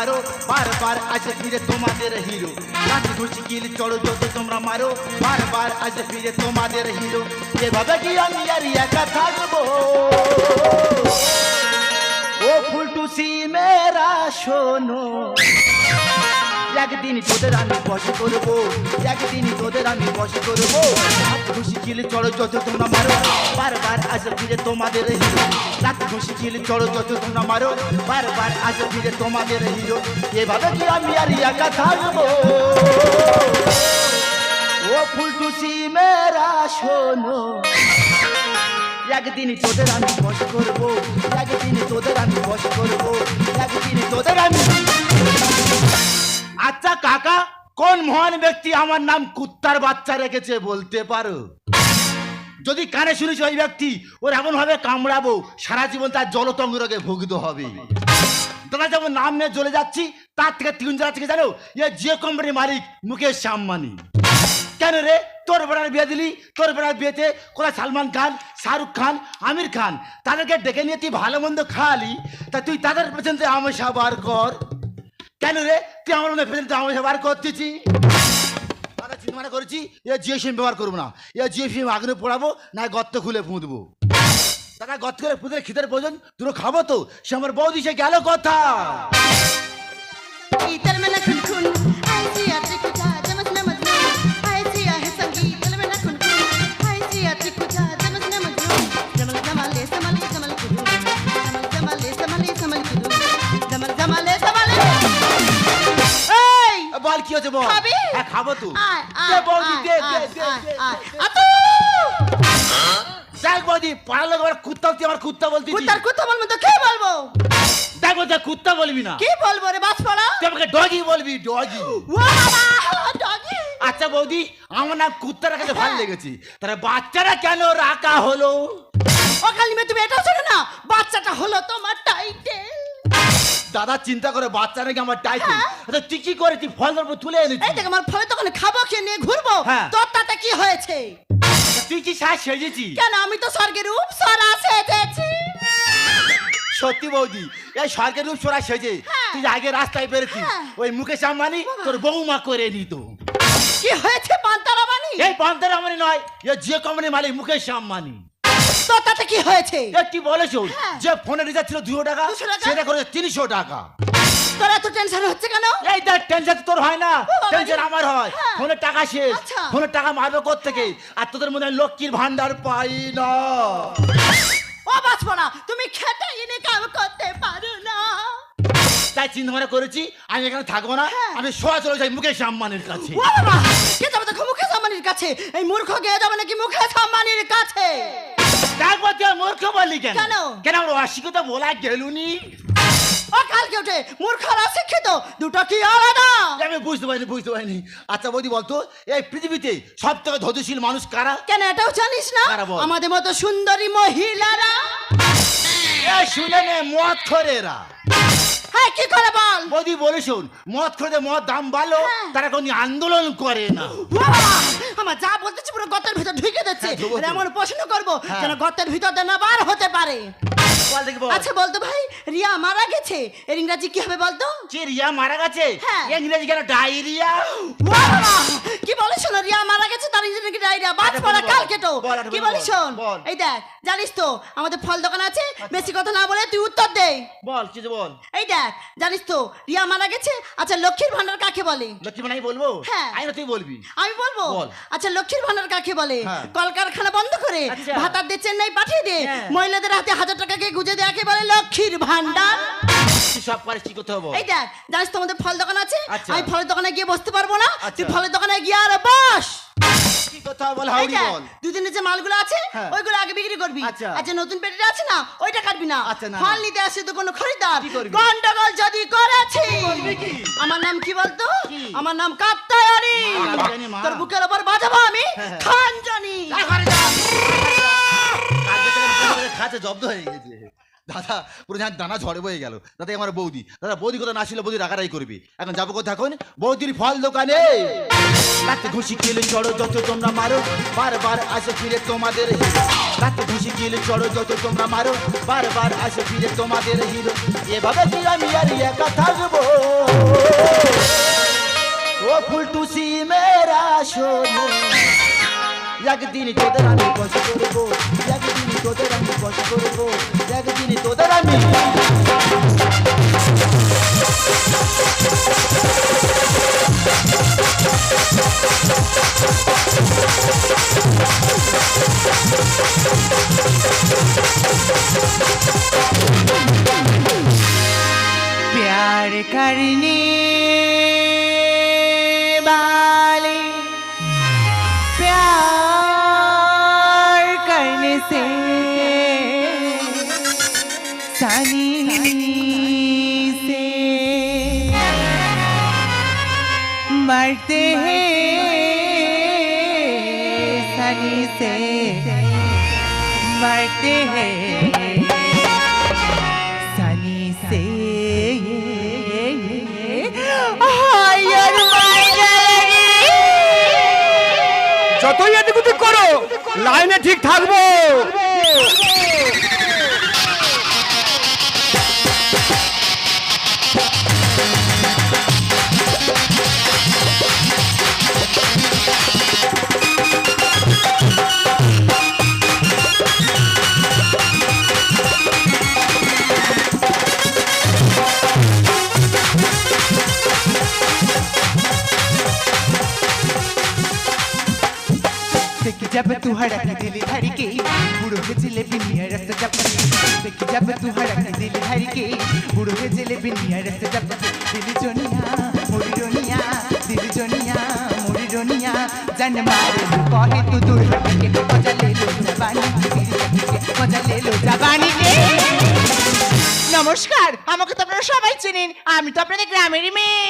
যত বার বার আসে ফিরে তোমাদের হিরো। লাঠি ঘুষি চলো যত তোমরা মারো বারবার আজ ফিরে তোমাদের হিরো। এভাবে কি আমি আর একা থাকব? ও ফুলটুসি, মেরা শোনো। একদিন তোদের আমি বস করব, একদিন তোদের আমি বস করব। খুশি খিলে চড়ো যত তোমরা মারো, বারবার আসে ফিরে তোমাদের হিরো। রাত খুশি খিলে চড়ো যত তোমরা মারো, বারবার আসে ফিরে তোমাদের হিরো। এভাবে কি আমি আর একা থাকব? ও ফুলটুসি মেরা শোনো। একদিন তোদের আমি বস করব, একদিন তোদের আমি বস করব, একদিন তোদের আমি আচ্ছা কাকা, কোন মহান ব্যক্তি আমার নাম কুত্তার বাচ্চা রেখেছে বলতে পারো? যদি কানে শুনিস ওই ব্যক্তি, ওর এমন ভাবে কামড়াবো, সারা জীবন তার জলতঙ্গ রোগে ভুগিত হবে। দাদা, যেমন নাম নিয়ে চলে যাচ্ছি, তার থেকে তিন জায়গা থেকে জানো যে কোম্পানির মালিক মুকেশ আম্বানি। কেন রে? তোর বেড়ার বিয়ে দিলি, তোর বেড়ার বিয়েতে কোথায় সালমান খান, শাহরুখ খান, আমির খান? তাদেরকে ডেকে নিয়ে তুই ভালো মন্দ খাওয়ালি, তা তুই তাদের পেছনে আমাশা বার কর। কেন রে তুই আমার মনে পেছনে আমার ব্যবহার করতেছি। আমরা চিন্তা মানে করেছি, এ জিও সিম ব্যবহার করব না। এ জিও সিম আগুনে পড়াবো, না গর্ত খুলে ফুঁদবো তারা গর্ত করে পুঁতে খিদের প্রয়োজন, দুটো খাব তো। সে আমার বৌদি, সে গেল কথা ইতার মেলা খুন বল খাবি? হ্যাঁ খাব তো। দে বৌদি দে দে দে। আতু! দেখ বৌদি পাড়ার লোক আমার কুত্তা তুই আমার কুত্তা বলতিস কুত্তার কুত্তা বলব তো কি বলব? দেখ বলতে কুত্তা বলবি না। কি বলব রে বাস পড়া। তুই আমাকে ডগি বলবি ডগি ও বাবা ডগি আচ্ছা বৌদি আমার নাম কুত্তা রাখাতে ভালো হ্যাঁ। লেগেছে। তাহলে বাচ্চারা কেন রাখা হলো? ও কালিমে তুমি এটা শোনো না বাচ্চাটা হলো তোমার টাইটেল দাদা চিন্তা করে বাচ্চা নাকি আমার টাইটেল। হ্যাঁ। আচ্ছা তুই কি করে তুই ফল ধরবো তুলে এই এনেছিস দেখ আমার ফলে তখন খাব খেয়ে নিয়ে ঘুরবো। হ্যাঁ। তোর তাতে কি হয়েছে? তুই কি সাজ সেজেছি কেন আমি তো স্বর্গের উপসরা সেজেছি। সত্যি বৌদি এই স্বর্গের রূপ সোরা সেজে। হ্যাঁ। তুই আগে রাস্তায় বেরোছিস। ওই মুকেশ আম্বানি তোর বৌমা করে নিত। কি হয়েছে পান্তারা বানি এই পান্তার আম্বানি নয় এ যে কোম্পানির মালিক মুকেশ আম্বানি। তোর তাতে কি হয়েছে? এ কি বলেছ? হ্যাঁ। যে ফোনে রিচার্জ ছিল দুশো টাকা 200 টাকা? সেটা করে তিনশো টাকা। তোর এত টেনশন হচ্ছে কেন? এই দেখ টেনশন তোর হয় না। বাবা টেনশন আমার হয়। হ্যাঁ। ফোনের টাকা শেষ। আচ্ছা। ফোনের টাকা মারবে থেকে আর তোদের মনে হয় লক্ষ্মীর ভান্ডার পাই না। ও বাছপড়া তুমি খেতে এনে কাম করতে পারো না। তাই চিন্তা ভাবনা করেছি আমি এখানে থাকব না। হ্যাঁ। আমি সোয়া চলে যাই মুকেশ আম্বানির কাছে। ও বাবা! কে যাবে দেখো মুখে সামানির কাছে? এই মূর্খ গিয়ে যাবে নাকি মুখে কাছে? তুই মূর্খ বললি কেন? কেন? কেন আমার অশিক্ষিত বলা গেলুনি? মূর্খরা দুটো কি আলাদা? আমি বুঝতে পারিনি বুঝতে পারিনি। আচ্ছা বৌদি বলতো এই পৃথিবীতে সব থেকে ধৈর্যশীল মানুষ কারা? কেন এটাও জানিস না? কারা বল? আমাদের মতো সুন্দরী মহিলারা? এ শুনে নে মদ খোরেরা। কি করে বল? বৌদি বলে শুন মদ খেতে মদ দাম বাড়লো হ্যাঁ। তারা কোনো আন্দোলন করে না। আমার যা বলতেছি পুরো গর্তের ভিতর ঢুকে দিচ্ছে। হ্যাঁ, এমন প্রশ্ন করব হ্যাঁ। যেন গর্তের ভিতর না বার হতে পারে। বল দেখি বল। আচ্ছা বলতো ভাই রিয়া মারা গেছে। এর ইংরাজি কি হবে বলতো? যে রিয়া মারা গেছে হ্যাঁ। ইংরেজি কেন ডায়রিয়া? বাবা, কি বলে শোনো রিয়া মারা গেছে তার ইংরেজি কি ডায়রিয়া? বাজ আচ্ছা, পড়া বল, কাল কেটো। বল, আচ্ছা, কি বল, বলি শোন? বল। এই দেখ জানিস তো আমাদের ফল দোকান আছে বেশি কথা না বলে তুই উত্তর দে। বল কিছু বল। এই দেখ জানিস তো রিয়া মারা গেছে? আচ্ছা লক্ষ্মীর ভান্ডার কাকে বলে? লক্ষ্মী মানে বলব? হ্যাঁ। না তুই বলবি। আমি বলব? বল। আচ্ছা লক্ষ্মীর ভান্ডার কাকে বলে? হ্যাঁ। কলকারখানা বন্ধ করে আচ্ছা। ভাতার দিয়ে চেন্নাই পাঠিয়ে দে। হ্যাঁ। মহিলাদের হাতে হাজার টাকাকে গুজে দেয়াকে বলে লক্ষ্মীর ভান্ডার তুই সব পারিস কি করতে হবে? এই দেখ জানিস ফল দোকান আছে? আচ্ছা। আমি ফলের দোকানে গিয়ে বসতে পারব না। তুই আচ্ছা। ফলের দোকানে গিয়ে আর বস। কি করতে বল এই বল। দুদিনের যে মালগুলো আছে হ্যাঁ। ওইগুলো আগে বিক্রি করবি। আচ্ছা। আর যে নতুন পেটিটা আছে না ওইটা কাটবি না। ফল নিতে আসে তো কোনো খরিদ্দার। কি করবি? গন্ডগোল যদি করেছি। আমার নাম কি বলতো? আমার নাম কাত্তায়নি। মা, তোর বুকের ওপর বাজাবো আমি হ্যাঁ, হ্যাঁ। ঘরে যা। কালকে থেকে পুরো করে খাঁচা জব্দ হয়ে গেছে। দাদা, পুরো যেন দানা ঝড়ে বয়ে গেল। দাদা আমার বৌদি। দাদা, বৌদি কথা না ছিল, বৌদি রাগারাই করবি। এখন যাব কোথায় এখন? বৌদির ফল দোকানে। রাতে ঘুষি খেলে চড়ো, যত তোমরা মারো, বারবার আসে ফিরে তোমাদের রাতে ঘুষি গিলে চড়ো, যত তোমরা মারো, বারবার আসে ফিরে তোমাদের হিরো। এভাবে কি আমি আর একা থাকব? ও ফুলটুসি মেরা শোনো। একদিন তোদের আমি বস করবো একদিন তোদের আমি বস করবো একদিন তোদের আমি प्यार करने করো লাইনে ঠিক থাকব देखी जब तू हड़क दिल धर के बुढ़ो के जिलेबी नियर रस जब देखी जब तू हड़क दिल धर के बुढ़ो के जिलेबी नियर रस जब दिल जोनिया मोरी रोनिया दिल जोनिया मोरी रोनिया जन मारे तू कहे तू दूर हट के मजा ले लो जवानी के মজা ले लो जवानी के নমস্কার আমাকে তো আপনারা সবাই চেনেন আমি তো আপনাদের গ্রামেরই মেয়ে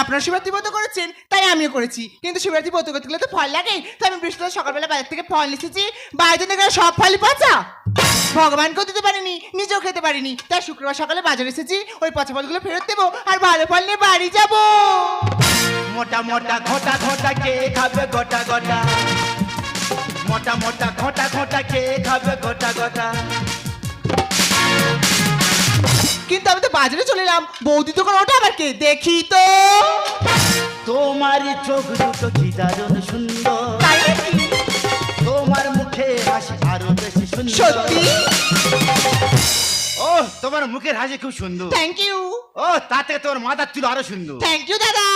আপনার শিবরাত্রি ব্রত করেছেন, তাই আমিও করেছি। কিন্তু শিবরাত্রি ব্রত করতে গেলে তো ফল লাগে তাই আমি বৃহস্পতিবার সকালবেলা বাজার থেকে ফল এসেছি। বাড়িতে দেখে সব ফলই পচা। ভগবানকেও দিতে পারিনি, নিজেও খেতে পারিনি। তাই শুক্রবার সকালে বাজার এসেছি, ওই পচা ফলগুলো ফেরত দেবো আর ভালো ফল নিয়ে বাড়ি যাব। মোটা মোটা ঘটা ঘটা কে খাবে গোটা গোটা? মোটা মোটা ঘটা ঘটা কে খাবে গোটা গোটা? কিন্তু আমি তো বাজারে চলে এলাম। বৌদি তো ওটা আবার কে? দেখি তো। তোমার চোখ দুটো কি দারুণ সুন্দর। তাই নাকি? তোমার মুখে হাসি আরও বেশি সুন্দর। সত্যি? ও তোমার মুখের হাসি খুব সুন্দর। থ্যাংক ইউ ও তাতে তোমার মাথার চুল আরও সুন্দর। থ্যাংক ইউ দাদা।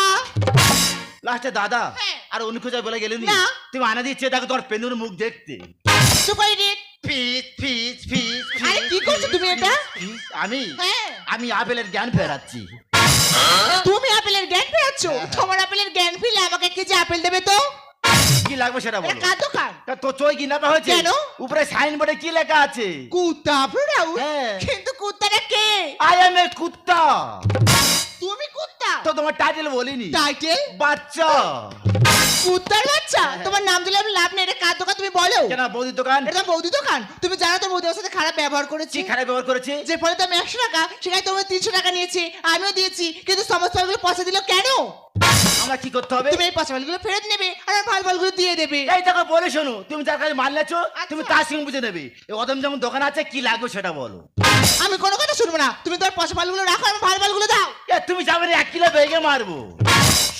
লাস্টে দাদা হ্যাঁ। আর অন্য কোথাও বলে গেলেন না। তুমি আনা দিচ্ছে দেখো তোমার পেনুর মুখ দেখতে। সুপার হিট ফিস ফিস ফিস আরে কি? ফিস, আমি হ্যাঁ। আমি আপেলের জ্ঞান ফেরাচ্ছি। তুমি আপেলের জ্ঞান ফেরাচ্ছো? তোমার আপেলের জ্ঞান ফিলে আমাকে কি যে আপেল দেবে তো? কি লাগবে সেটা বলো। কার দোকান? তা তো চই কি নামা হয়েছে। কেন? উপরে সাইনবোর্ডে কি লেখা আছে? কুত্তা প্রোডাউ হ্যাঁ। কিন্তু কুত্তাটা কে? আই এম এ কুত্তা। তুমি কুত্তা? তো তোমার টাইটেল বলিনি। টাইটেল বাচ্চা। কুত্তার বাচ্চা? তোমার নাম দিলে আমি লাভ নেই এটা কার দোকান তুমি বলো? কেন বৌদি দোকান? এটা তো বৌদি দোকান? তুমি জানো তো বৌদি আমার সাথে খারাপ ব্যবহার করেছি। কি খারাপ ব্যবহার করেছে? যে ফলে তো আমি একশো টাকা সেখানে তোমার তিনশো টাকা নিয়েছি আমিও দিয়েছি কিন্তু সমস্ত ফলগুলো পয়সা দিল কেন? আমরা কি করতে হবে? তুমি এই পয়সা ফলগুলো ফেরত নেবে আর আমার ফল দিয়ে দেবে। এই দেখো বলে শোনো তুমি যার কাছে মাল নেছো আচ্ছা। তুমি তার সঙ্গে বুঝে নেবে। এই অদম যেমন দোকান আছে কি লাগবে সেটা বলো। আমি কোনো কথা শুনব না। তুমি তোমার পয়সা ফলগুলো রাখো আমার ফল ফলগুলো দাও। এ, তুমি যাবে এক কিলো বেগে মারবো।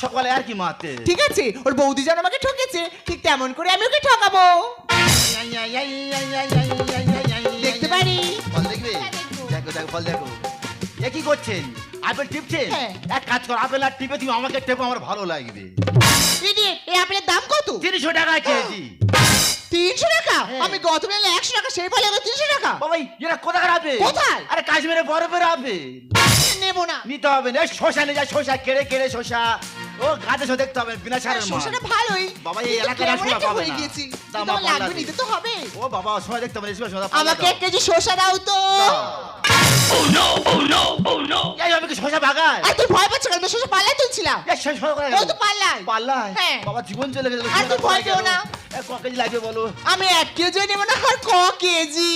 সকালে আর কি মারতে? ঠিক আছে ওর বৌদি যেন আমাকে ঠকেছে ঠিক তেমন করে আমি ওকে ঠকাবো। দেখতে পারি? ফল দেখবে? দেখো দেখো ফল দেখো। এ কি করছেন? আপেল টিপছেন হ্যাঁ। এক কাজ করো আপেল আর টিপে তুমি আমাকে টেপো আমার ভালো লাগবে। ইডিয়েট, এই আপেলের দাম কত? তিনশো টাকা কেজি তিনশো টাকা? হ্যাঁ। আমি গত বেলা একশো টাকা সেই ফলে তিনশো টাকা? বাবাই এরা কোথাকার আপেল? কোথায়? আরে কাশ্মীরে বরফের আপেল। নেব না। নিতে হবে না শশা নিয়ে যায় শশা কেড়ে কেড়ে শশা। ও গাছে শো দেখতে হবে বিনা সারের মাল। শসাটা ভালোই। বাবা, এই কিন্তু এলাকার কেমন একটা পাবে হয়ে না। গিয়েছি। দাম কিন্তু আমার লাগবে। নিতে তো হবে। ও বাবা সময় দেখতে হবে এসবে শোনা আমাকে এক কেজি শসা দাও তো। এই আমি কি শশা বাগায় আর তুই ভয় পাচ্ছ কেন? আমি পাল্লায় তুলছিলাম। এই শশা শশা ও তো পাল্লায়। পাল্লায়? হ্যাঁ। বাবা জীবন চলে গেছে আর তুই ভয় পেও না। এ, ক কেজি লাগবে বলো। আমি এক কেজি নেব না আর ক কেজি?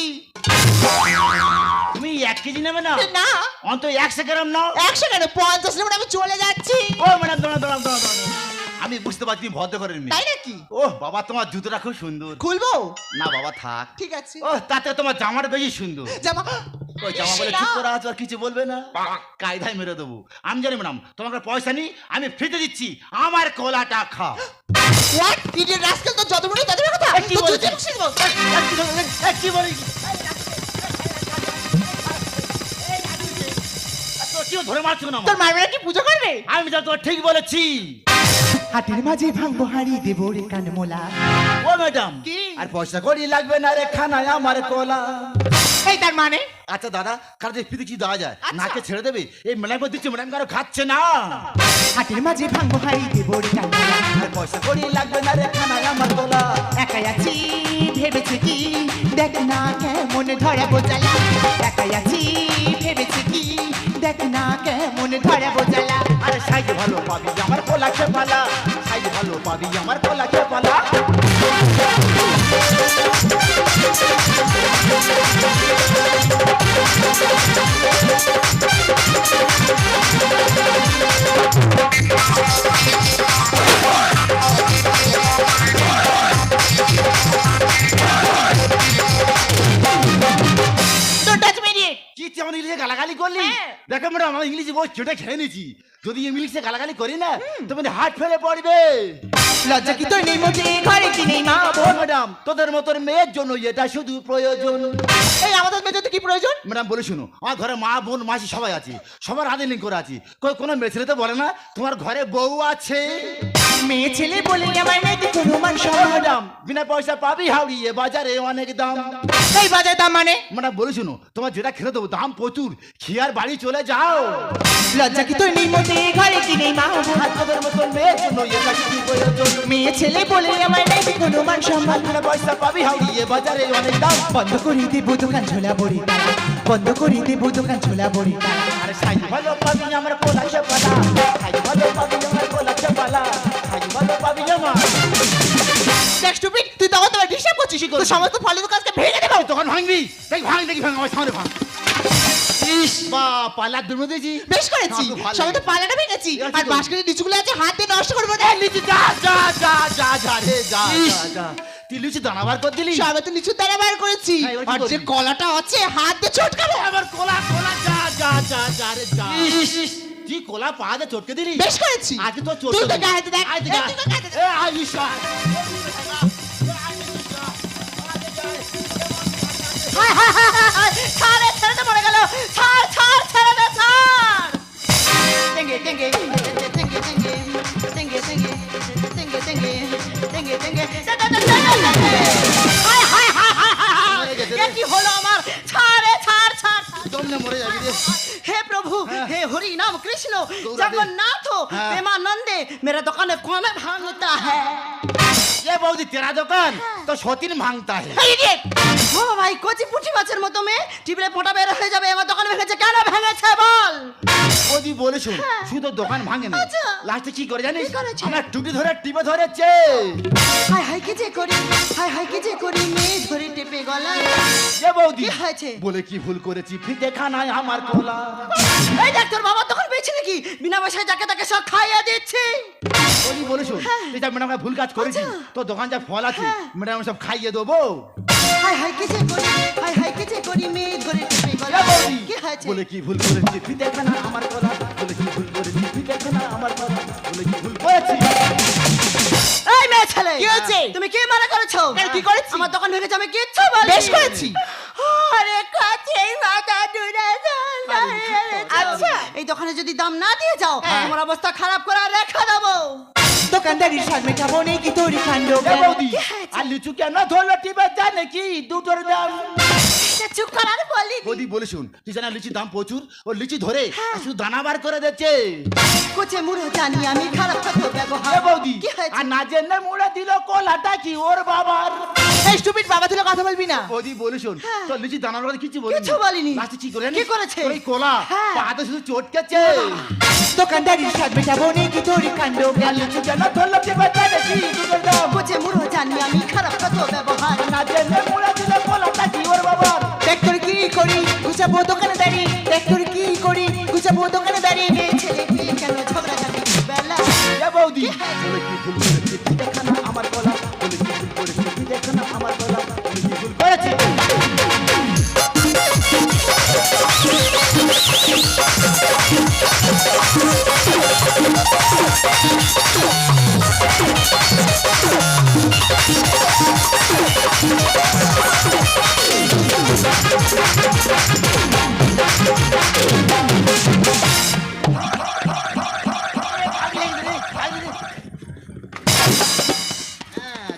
তুমি এক কেজি নেবে না? না। অন্ত একশো গ্রাম নাও। একশো কেন? পঞ্চাশ নেব না, আমি চলে যাচ্ছি। ও ম্যাডাম দাঁড়ান দাঁড়ান দাঁড়ান আমি বুঝতে পারছি তুমি ভদ্র করেন তাই নাকি? ও বাবা তোমার জুতোটা খুব সুন্দর। খুলবো? না বাবা থাক। ঠিক আছে। ও তাতে তোমার জামাটা বেশি সুন্দর। জামা ওই জামা বলে চুপ করে আছো আর কিছু বলবে না? কায়দায় মেরে দেবো। আমি জানি ম্যাডাম তোমাকে পয়সা নেই আমি ফ্রিতে দিচ্ছি। আমার কোলাটা খাও হোয়াট ইডিয়েট রাস্কেল তো যত বড় তত বড় কথা কি তো বলেছে? তুই বকশিস বল। এ, এ, কি বলে? এ, কি বলে? এ, তো কেউ ধরে মারছো না তোর মারবে কি পুজো করবে? আমি তো ঠিক বলেছি। হাটের মাঝে ভাঙবো হাড়ি দেবো রে কানমোলা ও ম্যাডাম কি? আর পয়সা করি লাগবে না রে খানায় আমার কোলা এই তার মানে? আচ্ছা দাদা কার যে ফ্রিতে কি দেওয়া যায়? আচ্ছা। নাকে ছেড়ে দেবে? এই ম্যাডাম দিচ্ছে ম্যাডাম কারও খাচ্ছে না। হাটের মাঝে ভাঙবো হাড়ি দেবো রে কানমোলা পয়সা করি লাগবে না রে খানায় আমার কোলা একাই আছি ভেবেছে কি? দেখ না কেমন ধরা বোঝালা একাই আছি ভেবেছে কি? দেখ না কেমন ধরা বোঝালা আরে সাইজ ভালো পাবি আমার কোলা খেপালা। সাইজ ভালো পাবি আমার কোলা খেপালা। Bye. দেখো ম্যাডাম আমার ইংলিশে বহু চেটে খেয়ে নিয়েছি। যদি ইংলিশে গালাগালি করি না তোমাদের হাট ফেলে পড়বে। লজ্জা কি তোর নেই মোটে ঘরে কি নেই মা ও ম্যাডাম তোদের মতন মেয়ের জন্য এটা শুধু প্রয়োজন। এই আমাদের মেয়েদের কি প্রয়োজন? ম্যাডাম বলে শুনো আমার ঘরে মা বোন মাসি সবাই আছে। সবার হাতে লিঙ্ক করে আছি। কই কোনো মেয়ে ছেলে তো বলে না তোমার ঘরে বউ আছে। মেয়ে ছেলে বলে আমার নেই দেখো রোমান ম্যাডাম বিনা পয়সা পাবি হাওড়িয়ে বাজারে অনেক দাম। এই বাজার দাম মানে? ম্যাডাম বলে শুনো তোমার যেটা খেতে দেবো দাম প্রচুর। খেয়ার বাড়ি চলে যাও। লজ্জা কি তোর নেই মোটে? ঘরে কি নেই মা? তোদের মতন মেয়ের জন্য এটা শুধু প্রয়োজন মেয়ে ছেলে বলে আমার নেই দেখো রোমান সমাজ বিনা পয়সা পাবি হাওড়িয়ে বাজারে অনেক দাম। বন্ধ করে দেবো দোকান ছোলা বড়ি বন্ধ করে দেবো দোকান ছোলা বড়ি আরে সাইজ ভালো পাবি আমার কোলা চেপালা। সাইজ ভালো পাবি আমার কোলা চেপালা। সাইজ ভালো পাবি আমার। দেখ স্টুপিড তুই তখন তোমার ডিস্টার্ব করছিস তো সমস্ত ফলের দোকানকে ভেঙে দেবো। তখন ভাঙবি। দেখ ভাঙ দেখি ভাঙ আমার সামনে ভাঙ। ইস বা পালা দুর্ম দিয়েছি। বেশ করেছি। সবাই তো পালাটা ভেঙেছি। আর করবি? নিচুগুলো আছে হাত দিয়ে নষ্ট করব না এ, যা যা যা যা যা রে যা যা যা। তুই লিচু দানাবার কর দিলি? সবাই তো নিচুর দ্বারা বার করেছি। হ্যাঁ, আর যে কলাটা আছে হাত দিয়ে চটকাবো। আমার কোলা কোলা যা যা যা যা রে যা। তুই কোলা পা দিয়ে চটকে দিলি? বেশ করেছি। আজকে তো তুই তো গায়ে দেখ তো গায়ে এ আয় হায়, হায়, হায়, হায়, হায়। ছাড় ছাড় ছাড় দে ছাড় টেঙ্গে টেঙ্গে টেঙ্গে টেঙ্গে টেঙ্গে টেঙ্গে টেঙ্গে টেঙ্গে টেঙ্গে টেঙ্গে হায় হায় হায় হায় হায় হায় কি হলো আমার ছাড়ে ছাড় ছাড়। দমনে মরে যাবি রে प्रभु हे हरि नाम कृष्ण गौरा जगन्नाथ हाँ। प्रेमानंदे मेरा दुकान कौन भांगता है ये बौदी तेरा दुकान तो সতীন ভাঙতা হে ইডিয়েট ও ভাই কচি পুঁটি মাছের মতো মেয়ে টিপলে পোটা বের হয়ে যাবে আমার দোকান ভেঙেছে কেন ভেঙেছে বল বৌদি বলে শুন শুধু দোকান ভাঙে না আচ্ছা। লাস্টে কি করে জানিস কি করেছে? আমার টুটি ধরে টিপে ধরেছে হাই হাই কি যে করি হাই হাই কি যে করি মেয়ে ধরে টেপে গলা এ বৌদি কি হয়েছে? বলে কি ভুল করেছি ফিতে খানায় আমার কোলা এই ডাক্তার পেয়েছে নাকি? বিনা পয়সায় যাকে তাকে সব খাইয়ে দিচ্ছি। বলে শুন তুই যা ম্যাডাম ভুল কাজ করেছিস হ্যাঁ। আচ্ছা। তো দোকান যা ফল আছে হ্যাঁ। ম্যাডাম সব খাইয়ে দেবো। হাই হাই করি হাই হাই করি মেয়ে ধরে টেপে গলা। কি হয়েছে? বলে কি ভুল করেছি? ফিতে খানা আমার কোলা বলে কি ভুল করেছি? ফিতে খানা আমার কোলা বলে কি ভুল করেছি? এই মেয়ে ছেলে! কি হয়েছে? তুমি কি মানা করেছ? কি করেছি? আমার দোকান ভেঙেছে আমি কিচ্ছু বলি বেশ করেছি। আরে কাছে মাথা দূরে আচ্ছা এই দোকানে যদি দাম না দিয়ে যাও হ্যাঁ। তোমার অবস্থা খারাপ করে রেখে দেবো। দোকানদারির স্বাদ মেটাবো নেই কি তোর কাণ্ড আর লিচু কেন ধরলো টিপে জানে কি দুটোর দাম? চুপ কর আর বলি বলে শুন তুই জানা লিচির দাম প্রচুর? ও লিচি ধরে হ্যাঁ। শুধু দানা বার করে দিচ্ছে। কোচে মুড়ো জানি আমি খারাপ কথা ব্যবহার। বৌদি আর না জেনে মুড়ে দিল কোলাটা কি ওর বাবার? এই স্টুপিড বাবা তুলে কথা বলবি না। বৌদি বলে শুন হ্যাঁ। তো লিচি দানার কথা কিছু বলিনি। কিছু বলিনি। লাস্টে কি করে কি করেছে? ওই কোলা হ্যাঁ। পাতে শুধু চটকেছে। দোকানদারির স্বাদ মেটাবো নেই কি তোর কাণ্ড? আর লিচু কেন ধরলো টিপে জানে কি দুটোর দাম মুড়ো জানি আমি খারাপ কথা ব্যবহার। না জেনে মুড়ে দিল কোলাটা কি ওর বাবার? দেখ তোর কি করি গুছাবো দোকানে দাঁড়ি দেখ তোর কি করি গুছাবো দোকানে দাঁড়ি ছেলে কেন ঝগড়া জানি? বেলা। বৌদি।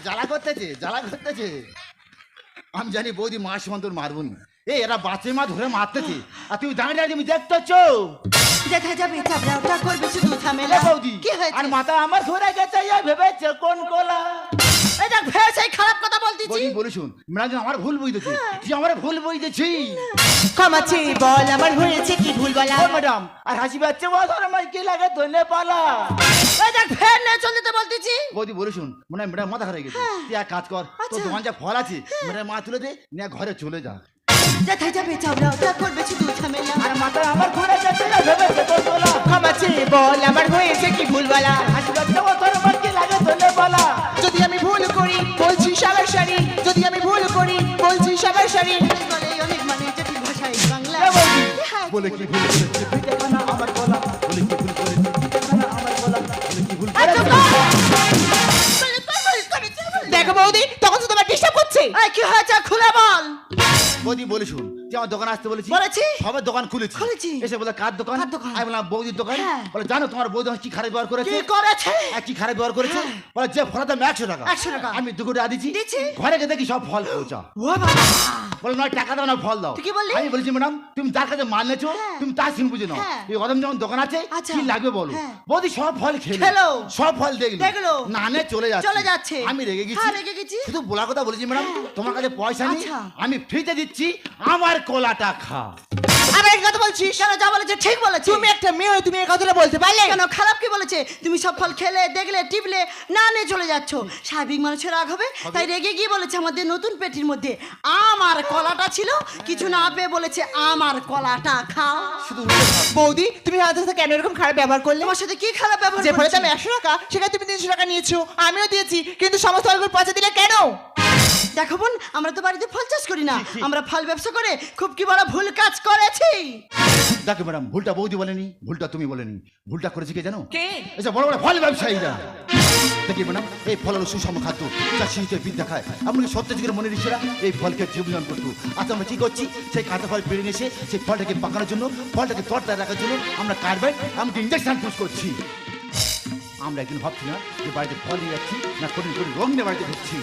জ্বালা করতেছে জ্বালা করতেছে। আমি জানি বৌদি মাস মন্তর মারবো নি। এই এরা বাচ্চা মা ধরে মারতেছে। আর তুমি দাঁড়িয়ে দাঁড়িয়ে তুমি দেখতেছ? দেখা যাবে চাপড়া করবে শুধু ঝামেলা। বৌদি কি হয়েছে? আর মাথা আমার ধরে গেছে ভেবেছে? বলে শুন মৃণাল আমার ভুল বুঝতেছি। তুই আমার ভুল বুঝতেছি। ক্ষমাচে বল আমার হয়েছে কি ভুল বলা? ম্যাডাম আর হাসি পাচ্ছে ও আর আমার কি লাগে ধনে পালা। এই দেখ ফের না চলে তো বলতেছি। বৌদি বলে শুন মনে হয় ম্যাডাম মাথা খারাপ গেছে। তুই এক কাজ কর তোর আচ্ছা। দোকান যা ফল আছে ম্যাডাম মা তুলে দে নিয়ে ঘরে চলে যা। দেখা যাবে বল আমার হয়েছে কি ভুল বলা ও ধর আমার কি লাগে ধনে পালা যদি আমি ভুল করি বলছি সবার সারি যদি আমি ভুল করি বলছি সবার অনেক মানে কর। দেখো বৌদি, তখন তো তোমার ডিস্টার্ব করছে কি হয়েছে খুলে বল বৌদি বলে শুন আমার দোকান আসতে বলেছি বলেছি। সবে দোকান খুলেছি খুলেছি। এসে বলে কার দোকান কার দোকান? আমি বললাম বৌদির দোকান হ্যাঁ। বলে জানো তোমার বৌদি কি খারাপ ব্যবহার করেছে কি করেছে কি খারাপ ব্যবহার করেছে বলে যে ফলের দাম একশো টাকা 100 টাকা। আমি দু কোটি দিচ্ছি দিচ্ছি। ঘরে গিয়ে দেখি সব ফল পৌঁছা বলে নয় টাকা দাও না ফল দাও কি বললি? আমি বলেছি ম্যাডাম তুমি যার কাছে মাল নেছো হ্যাঁ। তুমি তার সিন বুঝে নাও হ্যাঁ। এই অদম যেমন দোকান আছে আচ্ছা। কি লাগবে বলো হ্যাঁ। বৌদি সব ফল খেলো। সব ফল দেখল দেখল। না চলে যাচ্ছে চলে যাচ্ছে। আমি রেগে গেছি হ্যাঁ, রেগে গেছি। শুধু বলা কথা বলেছি ম্যাডাম তোমার কাছে পয়সা নেই আচ্ছা। আমি ফ্রিতে দিচ্ছি আমার কোলাটা খা। আবার এই কথা বলছিস কেন যা বলেছে ঠিক বলেছে। তুমি একটা মেয়ে হয়ে তুমি এই কথাটা বলতে পারলে? কেন খারাপ কি বলেছে? তুমি সব ফল খেলে দেখলে টিপলে না নিয়ে চলে যাচ্ছ। স্বাভাবিক মানুষের রাগ হবে তাই রেগে গিয়ে বলেছে আমাদের নতুন পেটির মধ্যে আমার কলাটা ছিল কিছু না পেয়ে বলেছে আমার কলাটা খাও শুধু বৌদি তুমি আমাদের সাথে কেন এরকম খারাপ ব্যবহার করলে? তোমার সাথে কি খারাপ ব্যবহার যে ফলে আমি একশো টাকা সেখানে তুমি তিনশো টাকা নিয়েছো আমিও দিয়েছি কিন্তু সমস্ত ফলগুলো পয়সা দিলে কেন? দেখো বোন আমরা তো বাড়িতে ফল চাষ করি না। আমরা ফল ব্যবসা করে খুব কি বড় ভুল কাজ করেছি? দেখো ম্যাডাম ভুলটা বৌদি বলেনি ভুলটা তুমি বলেনি। ভুলটা করেছি কে জানো? কে? এসব বড় বড় ফল ব্যবসায়ীরা। দেখি ম্যাডাম এই ফল হলো সুষম খাদ্য চাষি হিসেবে বিদ্যা খায়। সত্য যুগের মনে ঋষিরা এই ফলকে জীবন করতো আচ্ছা আমরা কি করছি? সেই কাঁচা ফল পেরে নিয়ে এসে সেই ফলটাকে পাকানোর জন্য ফলটাকে তরতায় রাখার জন্য আমরা কার্বাইড এমনকি ইঞ্জেকশন ইউজ করছি? আমরা একদিন ভাবছি না যে বাড়িতে ফল নিয়ে যাচ্ছি না কঠিন কঠিন রং নিয়ে বাড়িতে ঢুকছি।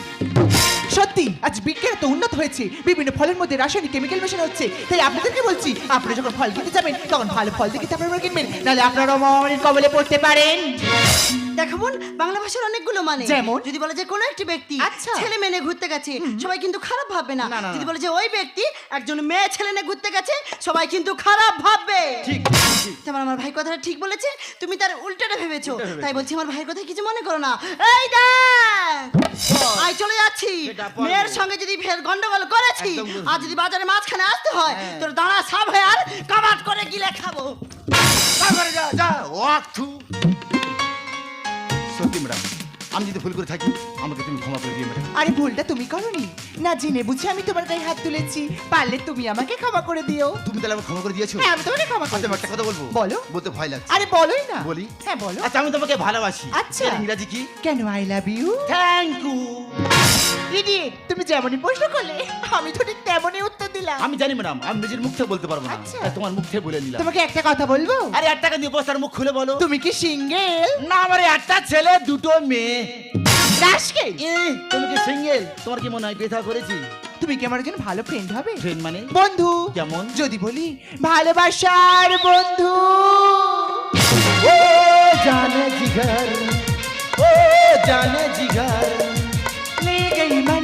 সত্যি আজ বিজ্ঞান তো উন্নত হয়েছে বিভিন্ন ফলের মধ্যে রাসায়নিক কেমিক্যাল মেশানো হচ্ছে। তাই আপনাদেরকে বলছি আপনি যখন ফল কিনতে যাবেন তখন ভালো ফল দেখে আমরা কিনবেন নাহলে আপনারা মনের কবলে পড়তে পারেন। দেখো বোন বাংলা ভাষার অনেকগুলো মানে। যেমন? যদি বলে যে কোনো একটি ব্যক্তি আচ্ছা। ছেলে মেয়ে ঘুরতে গেছে সবাই কিন্তু খারাপ ভাববে না। যদি বলে যে ওই ব্যক্তি একজন মেয়ে ছেলে নিয়ে ঘুরতে গেছে সবাই কিন্তু খারাপ ভাববে। ঠিক। তোমার আমার ভাই কথাটা ঠিক বলেছে তুমি তার উল্টাটা ভেবেছো। তাই বলছি আমার ভাইয়ের কথা কিছু মনে করো না। এই দেখ! আই চলে যাচ্ছি। মেয়ের সঙ্গে যদি ফের গন্ডগোল করেছি আর যদি বাজারে মাঝখানে আসতে হয় হ্যাঁ। তোর দাঁড়া সাপ হয়ে আর কাবাট করে গিলে খাব। যা যা ওয়াক থু সত্যি ম্যাডাম। আমি যদি ভুল করে থাকি আমাকে তুমি ক্ষমা করে দিয়ে ম্যাডাম। আরে ভুলটা তুমি করনি। না জেনে বুঝে আমি তোমার গায়ে হাত তুলেছি। পারলে তুমি আমাকে ক্ষমা করে দিও। তুমি তাহলে আমাকে ক্ষমা করে দিয়েছ? হ্যাঁ আমি তোমাকে ক্ষমা করে আচ্ছা আমি একটা কথা বলব? বলো। বলতে ভয় লাগছে। আরে বলোই না। বলি? হ্যাঁ বলো। আচ্ছা আমি তোমাকে ভালোবাসি। আচ্ছা। এর ইংরাজি কি? কেন I love you thank you idiot তুমি যেমনই প্রশ্ন করলে আমি তো ঠিক তেমনই উত্তর দিলাম আমি জানি ম্যাডাম আমি নিজের মুখে বলতে পারব না। আচ্ছা। তোমার মুখে বলে নিলাম। তোমাকে একটা কথা বলব? আরে এক টাকা দিয়ে বস্তার মুখ খুলে বলো। তুমি কি সিঙ্গেল? না আমার একটা ছেলে দুটো মেয়ে। দাসকে এ, তুমি কি সিঙ্গেল? তোমার কি মনে হয় বেথা করেছি? তুমি কি আমার একজন ভালো ফ্রেন্ড হবে? ফ্রেন্ড মানে? বন্ধু। কেমন? যদি বলি ভালোবাসার বন্ধু। ও জানে জিগার। ও জানে জিগার। লে গই মন